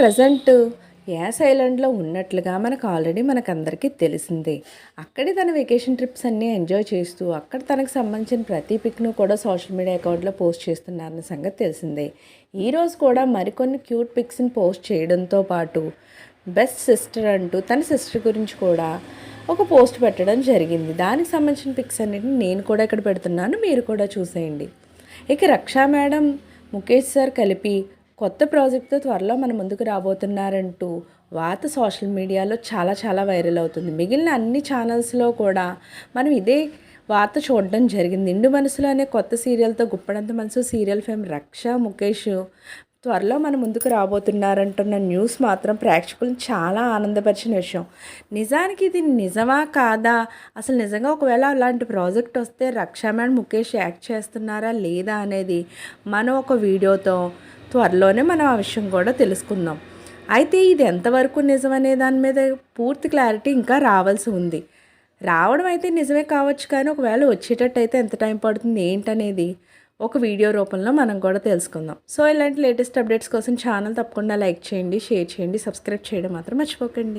Present as ఐలాండ్లో ఉన్నట్లుగా మనకు ఆల్రెడీ మనకందరికీ తెలిసిందే. అక్కడే తన వెకేషన్ ట్రిప్స్ అన్నీ ఎంజాయ్ చేస్తూ అక్కడ తనకు సంబంధించిన ప్రతి పిక్ను కూడా సోషల్ మీడియా అకౌంట్లో పోస్ట్ చేస్తున్నారన్న సంగతి తెలిసిందే. ఈరోజు కూడా మరికొన్ని క్యూట్ పిక్స్ని పోస్ట్ చేయడంతో పాటు బెస్ట్ సిస్టర్ అంటూ తన సిస్టర్ గురించి కూడా ఒక పోస్ట్ పెట్టడం జరిగింది. దానికి సంబంధించిన పిక్స్ అన్నిటిని నేను కూడా ఇక్కడ పెడుతున్నాను. మీరు కూడా చూసేయండి. ఇక రక్షా మేడం ముఖేష్ సార్ కలిపి కొత్త ప్రాజెక్ట్తో త్వరలో మన ముందుకు రాబోతున్నారంటూ వార్త సోషల్ మీడియాలో చాలా చాలా వైరల్ అవుతుంది. మిగిలిన అన్ని ఛానల్స్లో కూడా మనం ఇదే వార్త చూడడం జరిగింది. నిండు మనసులో అనే కొత్త సీరియల్తో గుప్పడంత మనసు సీరియల్ ఫేమ్ రక్ష ముఖేష్ త్వరలో మన ముందుకు రాబోతున్నారంటున్న న్యూస్ మాత్రం ప్రేక్షకులను చాలా ఆనందపరిచిన విషయం. నిజానికి ఇది నిజమా కాదా? అసలు నిజంగా ఒకవేళ అలాంటి ప్రాజెక్ట్ వస్తే రక్షా ముఖేష్ యాక్ట్ చేస్తున్నారా లేదా అనేది మనం ఒక వీడియోతో త్వరలోనే మనం ఆ విషయం కూడా తెలుసుకుందాం. అయితే ఇది ఎంతవరకు నిజమనే దాని మీద పూర్తి క్లారిటీ ఇంకా రావాల్సి ఉంది. రావడం అయితే నిజమే కావచ్చు కానీ ఒకవేళ వచ్చేటట్టు అయితే ఎంత టైం పడుతుంది? ఏంటనేది? ఒక వీడియో రూపంలో మనం కూడా తెలుసుకుందాం. సో ఇలాంటి లేటెస్ట్ అప్డేట్స్ కోసం ఛానల్ తప్పకుండా లైక్ చేయండి షేర్ చేయండి సబ్స్క్రైబ్ చేయడం మాత్రం మర్చిపోకండి.